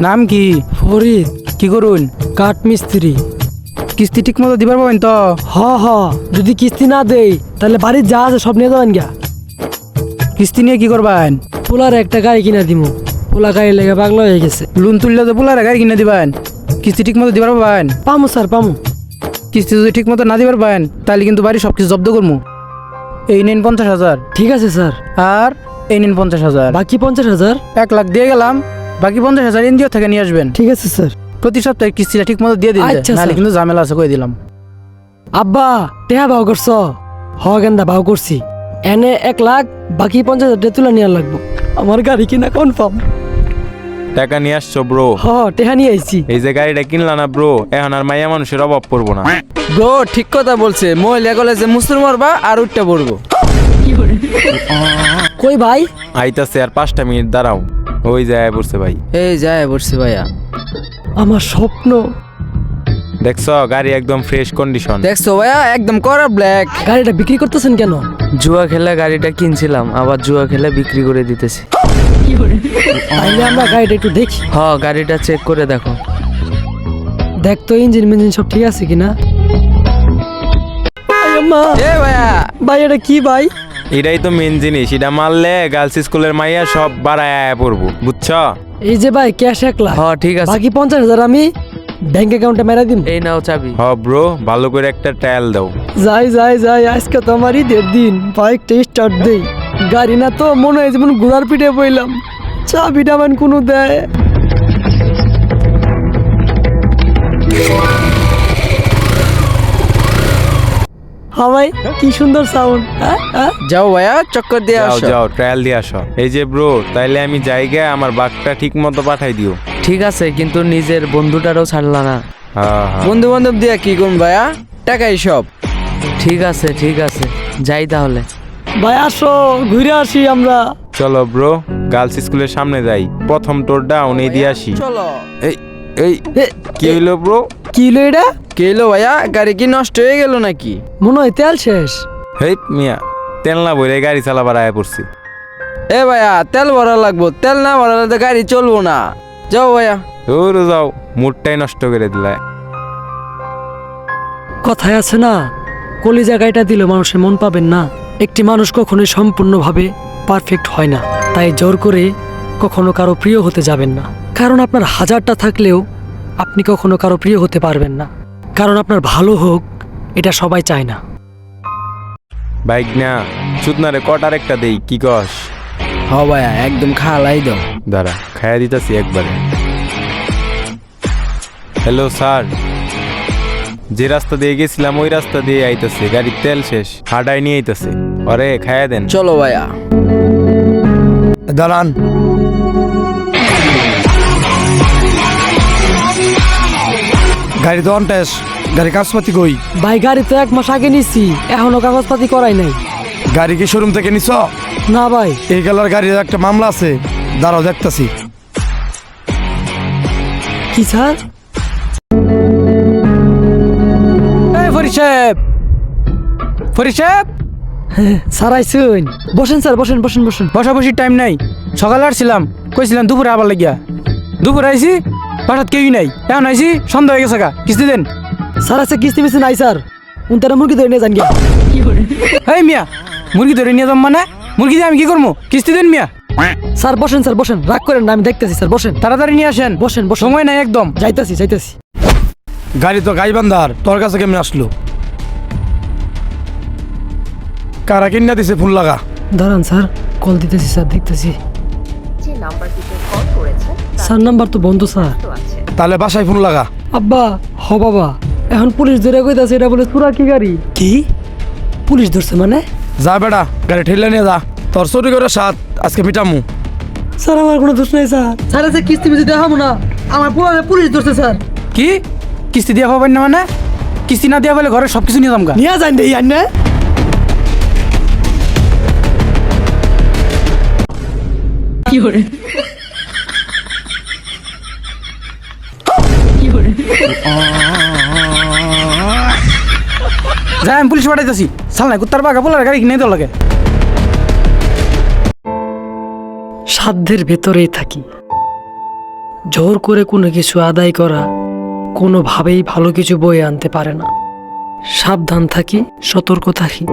নাম কি? ফরিদ। কি করুন? কাঠ মিস্ত্রি কিস্তি ঠিক মতো দিবার পাবেন তো? হ হ। যদি কিস্তি না দেই তাহলে বাড়ির যা আছে সব নিয়ে যাবেন গা। কিস্তি নিয়ে কি করবেন? পোলার একটা গাড়ি কিনা দিমু। পোলা গাড়ি লেগে পাগলা হয়ে গেছে। লোন তুললে তো পোলার গাড়ি কিনে দিবেন। কিস্তি ঠিক মতো দিবার পাবেন। পামু স্যার পামু। কিস্তি যদি ঠিক মতো না দিবার পাবেন তাহলে কিন্তু বাড়ি সব কিছু জব্দ করব এই নিন পঞ্চাশ হাজার। ঠিক আছে স্যার। আর এই নিন পঞ্চাশ হাজার। বাকি পঞ্চাশ হাজার? এক লাখ দিয়ে গেলাম। বাকি পঞ্চাশ হাজার এনজিও থেকে নিয়ে আসবেন। ঠিক আছে স্যার। প্রতি সপ্তাহে কিস্তিটা ঠিক মতো দিয়ে দিন আচ্ছা, নাহলে স্যার। কিন্তু ঝামেলা আছে কই দিলাম। আব্বা টেহা বাউ করছ? হ গেন্দা বাউ করছি। এনে এক লাখ বাকি পঞ্চাশ হাজার টাকা তুলে নিয়ে লাগবো। আমার গাড়ি কিনা কনফার্ম টাকা নিয়ে আসছো ব্রো হ টেহা নিয়ে আইছি। এই যে গাড়িটা কিনলা না ব্রো এখন আর মাইয়া মানুষের অভাব পড়ব না। ব্রো ঠিক কথা বলছে। মহিলা কলেজে মুসুর মারবা আর উঠতে পড়ব। কই ভাই? আইতাছে আর পাঁচটা মিনিট দাঁড়াও। ওই যায় পড়ছে ভাই। এই যায় বসছে ভাইয়া। আমার স্বপ্ন। দেখছ গাড়ি একদম ফ্রেশ কন্ডিশন দেখছ ভাইয়া একদম করা ব্ল্যাক গাড়িটা বিক্রি করতেছেন কেন? জুয়া খেলা গাড়িটা কিনছিলাম আবার জুয়া খেলা বিক্রি করে দিতেছি। তাইলে আমরা গাড়িটা একটু দেখি। হ গাড়িটা চেক করে দেখো। দেখ তো ইঞ্জিন মিঞ্জিন সব ঠিক আছে কিনা? ভাইয়া। ভাই এটা কি ভাই? এটাই তো মেন জিনিস। এটা মারলে গার্লস স্কুলের মাইয়া সব বাড়ায় পড়ব বুঝছ? এই যে ভাই ক্যাশ এক লাখ। হ ঠিক আছে। বাকি পঞ্চাশ হাজার আমি ব্যাংক অ্যাকাউন্টে মেরা দিন এই নাও চাবি। হ ব্রো ভালো করে একটা ট্রায়াল দাও। যাই যাই যাই আজকে তো আমার ঈদের দিন। বাইকটা স্টার্ট দেই। গাড়ি না তো মনে হয় যেমন ঘোড়ার পিঠে বইলাম। চাবিটা আমার কোনো দেয়। হ্যাঁ ভাই কি সুন্দর সাউন্ড হ্যাঁ যাও ভাইয়া চক্কর দিয়ে যাও আসো। যাও ট্রায়াল দিয়ে আসো। এই যে ব্রো তাইলে আমি জায়গায় আমার বাঘটা ঠিক মতো পাঠাই দিও। ঠিক আছে কিন্তু নিজের বন্ধুটারও ছাড়লা না। হ্যাঁ হ্যাঁ বন্ধু বান্ধব দিয়া কি করুন ভাইয়া? টাকাই সব ঠিক আছে ঠিক আছে যাই তাহলে। ভাই আসো ঘুরে আসি আমরা। চলো ব্রো গার্লস স্কুলের সামনে যাই। প্রথম টোর ডাউন এই দিয়ে আসি। চলো। এই এই এ, কি হইল ব্রো কি হলো এটা? কেলো ভাইয়া? গাড়ি কি নষ্ট হয়ে গেল নাকি? মনে হয় তেল শেষ। হেই মিয়া তেল না বইরে গাড়ি চালাবার আয়া পড়ছি। এ ভাইয়া তেল ভরা লাগবো। তেল না ভরালে তো গাড়ি চলবো না। যাও ভাইয়া। দূর যাও মুডটাই নষ্ট করে দিলা। কথায় আছে না কলিজা গাইটা দিলে মানুষের মন পাবেন না। একটি মানুষ কখনোই সম্পূর্ণভাবে পারফেক্ট হয় না। তাই জোর করে কখনো কারও প্রিয় হতে যাবেন না। কারণ আপনার হাজারটা থাকলেও আপনি কখনো কারও প্রিয় হতে পারবেন না। কারণ আপনার ভালো হোক এটা সবাই চায় না। বাইক না সুতনারে কটার একটা দেই কি কস? হ ভাইয়া একদম খালাই দাও। দাঁড়া খাইয়া দিতাছি একবারে। হ্যালো স্যার যে রাস্তা দিয়ে গেছিলাম ওই রাস্তা দিয়ে আইতাছে গাড়ির তেল শেষ হাডাই নিয়ে আইতাছে। অরে খাইয়া দেন। চলো ভাইয়া। দাঁড়ান। গাড়ি তো অনটেস গাড়ি কাগজপাতি কই? ভাই গাড়ি তো এক মাস আগে নিছি এখনও কাগজপাতি করাই নাই। গাড়ি কি শোরুম থেকে নিছ? না ভাই। এই গেলার গাড়ির একটা মামলা আছে দাঁড়াও দেখতাছি। কি স্যার? এই ফরিদ সাহেব! ফরিদ সাহেব! স্যার আইসুন। বসেন স্যার বসেন বসেন বসেন। বসা টাইম নাই। সকালে আসছিলাম কইছিলাম দুপুরে আবার লাগিয়া। দুপুরে আইছি? বাসাত কেউই নাই। এখন আইছি সন্ধ্যা হয়ে গেছে গা। কিস্তি দেন। স্যার আছে কিস্তি মিস্তি নাই স্যার। উনতারা মুরগি ধরে নিয়ে যান গিয়া। এই মিয়া মুরগি ধরে নিয়ে যাম মানে? মুরগি দিয়ে আমি কি করব কিস্তি দেন মিয়া। স্যার বসেন স্যার বসেন। রাগ করেন না আমি দেখতেছি স্যার বসেন। তাড়াতাড়ি নিয়ে আসেন। বসেন বসেন। সময় নাই একদম। যাইতাছি যাইতাছি। গাড়ি তো গাই গাইবান্ধার তোর কাছে কেমন আসলো? কারা কিনা দিছে ফুল লাগা? দাঁড়ান স্যার কল দিতেছি স্যার দেখতেছি। করেছেন স্যার নাম্বার তো বন্ধ স্যার। তাহলে বাসায় ফোন লাগা। আব্বা হ বাবা এখন পুলিশ ধরে কইতাছে এটা বলে চুরা কি গাড়ি? কি? পুলিশ ধরছে মানে? যা বেটা গাড়ি ঠেলে নিয়ে যা। তোর চুরি করে সাত আজকে মিটামু স্যার আমার কোনো দোষ নাই স্যার। স্যার আছে কিস্তি মিস্তি দেখাবো না? আমার পুরো পুলিশ ধরছে স্যার। কি? কিস্তি দিয়া পাবেন না মানে? কিস্তি না দিয়া বলে ঘরে সব কিছু নিয়ে যাম গা নিয়ে যান দেই আন্নে যাই, আমি পুলিশ পাঠাইতেছি। সাল নাই কুত্তার বাঘা পোলার গাড়ি কিনে তো লাগে। সাধ্যের ভেতরেই থাকি। জোর করে কোনো কিছু আদায় করা কোনোভাবেই ভালো কিছু বয়ে আনতে পারে না। সাবধান থাকি, সতর্ক থাকি।